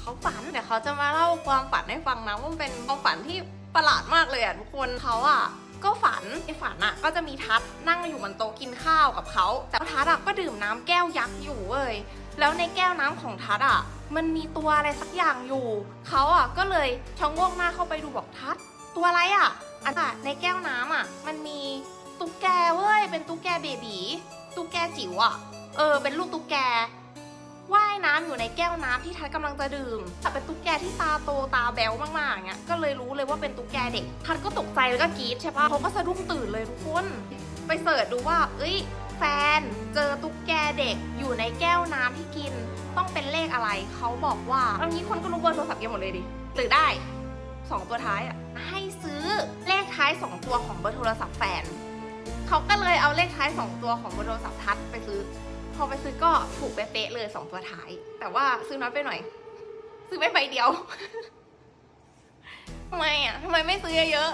เขาฝันเดี๋ยวเขาจะมาเล่าความฝันให้ฟังนะว่ามันเป็นความฝันที่ประหลาดมากเลยอะทุกคนเขาอะก็ฝันในฝันอะก็จะมีทัศนั่งอยู่บนโต๊ะกินข้าวกับเขาแต่ทัศน์อะก็ดื่มน้ำแก้วยักษ์อยู่เว้ยแล้วในแก้วน้ำของทัศน์อะมันมีตัวอะไรสักอย่างอยู่เขาอะก็เลยชะโงกหน้าเข้าไปดูบอกทัศน์ตัวอะไรอะอันอะในแก้วน้ำอะมันมีตุ๊กแกเว้ยเป็นตุ๊กแกเบบีตุ๊กแกจิ๋วอะเออเป็นลูกตุ๊กแก อยู่ในแก้วน้ำที่ทัดกำลังจะดื่มแต่เป็นตุ๊กแกที่ตาโตตาแบ๊วมากๆเงี้ยก็เลยรู้เลยว่าเป็นตุ๊กแกเด็กทัดก็ตกใจแล้วก็กรี๊ดใช่ปะเขาก็สะดุ้งตื่นเลยทุกคนไปเสิร์ชดูว่า เอ้ย แฟนเจอตุ๊กแกเด็กอยู่ในแก้วน้ำที่กิน ต้องเป็นเลขอะไร เขาบอกว่าเอางี้คนก็รู้เบอร์โทรศัพท์กันหมดเลยดิหรือได้สองตัวท้ายอะให้ซื้อเลขท้ายสองตัวของเบอร์โทรศัพท์แฟนเขาก็เลยเอาเลขท้ายสองตัวของเบอร์โทรศัพท์ทัดไป พอไปซื้อก็ถูกเป๊ะเลยสองตัวท้าย แต่ว่าซื้อน้อยไปหน่อย ซื้อไปใบเดียวทำไมอะทำไมไม่ซื้อเยอะ